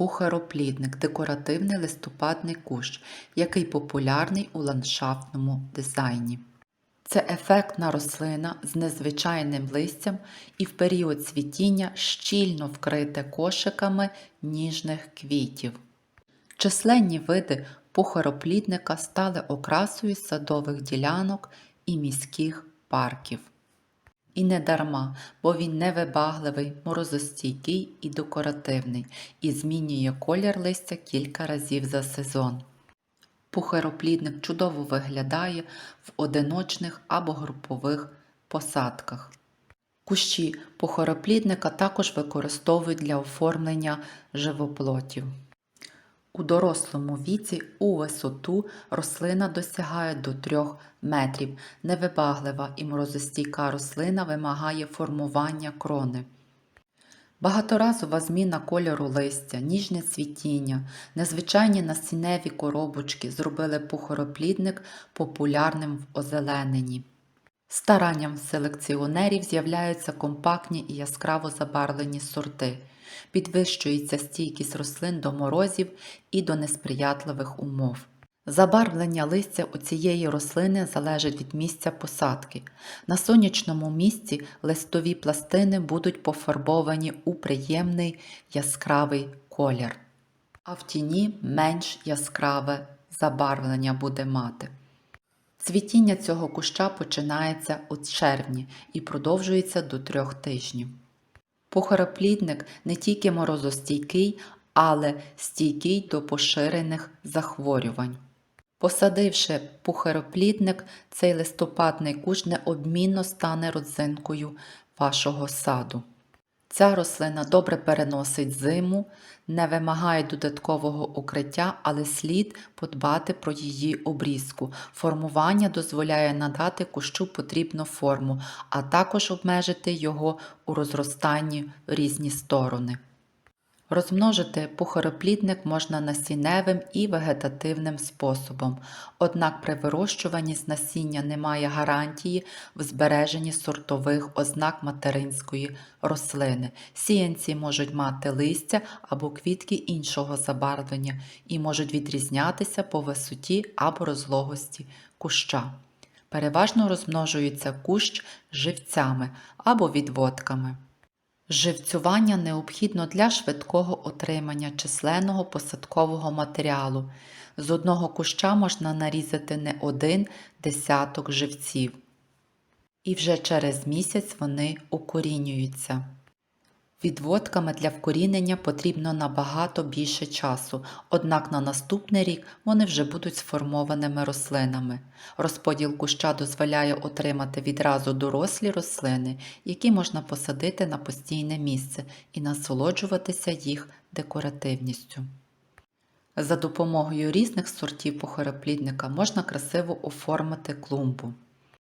пухароплідник декоративний листопадний кущ, який популярний у ландшафтному дизайні. Це ефектна рослина з незвичайним листям і в період цвітіння щільно вкрите кошиками ніжних квітів. Численні види пухароплідника стали окрасою садових ділянок і міських парків. І не дарма, бо він невибагливий, морозостійкий і декоративний, і змінює колір листя кілька разів за сезон. Пухароплідник чудово виглядає в одиночних або групових посадках. Кущі пухароплідника також використовують для оформлення живоплотів. У дорослому віці у висоту рослина досягає до 3 метрів. Невибаглива і морозостійка рослина вимагає формування крони. Багаторазова зміна кольору листя, ніжне цвітіння, незвичайні насінневі коробочки зробили пухороплідник популярним в озелененні. Старанням селекціонерів з'являються компактні і яскраво забарвлені сорти, підвищується стійкість рослин до морозів і до несприятливих умов. Забарвлення листя у цієї рослини залежить від місця посадки. На сонячному місці листові пластини будуть пофарбовані у приємний яскравий колір, а в тіні менш яскраве забарвлення буде мати. Цвітіння цього куща починається у червні і продовжується до трьох тижнів. Пухароплідник не тільки морозостійкий, але стійкий до поширених захворювань. Посадивши пухароплідник, цей листопадний кущ неодмінно стане родзинкою вашого саду. Ця рослина добре переносить зиму, не вимагає додаткового укриття, але слід подбати про її обрізку. Формування дозволяє надати кущу потрібну форму, а також обмежити його у розростанні в різні сторони. Розмножити пухароплідник можна насінневим і вегетативним способом, однак при вирощуванні з насіння немає гарантії в збереженні сортових ознак материнської рослини. Сіянці можуть мати листя або квітки іншого забарвлення і можуть відрізнятися по висоті або розлогості куща. Переважно розмножується кущ живцями або відводками. Живцювання необхідно для швидкого отримання численного посадкового матеріалу. З одного куща можна нарізати не один десяток живців. І вже через місяць вони укорінюються. Відводками для вкорінення потрібно набагато більше часу, однак на наступний рік вони вже будуть сформованими рослинами. Розподіл куща дозволяє отримати відразу дорослі рослини, які можна посадити на постійне місце і насолоджуватися їх декоративністю. За допомогою різних сортів похороплідника можна красиво оформити клумбу.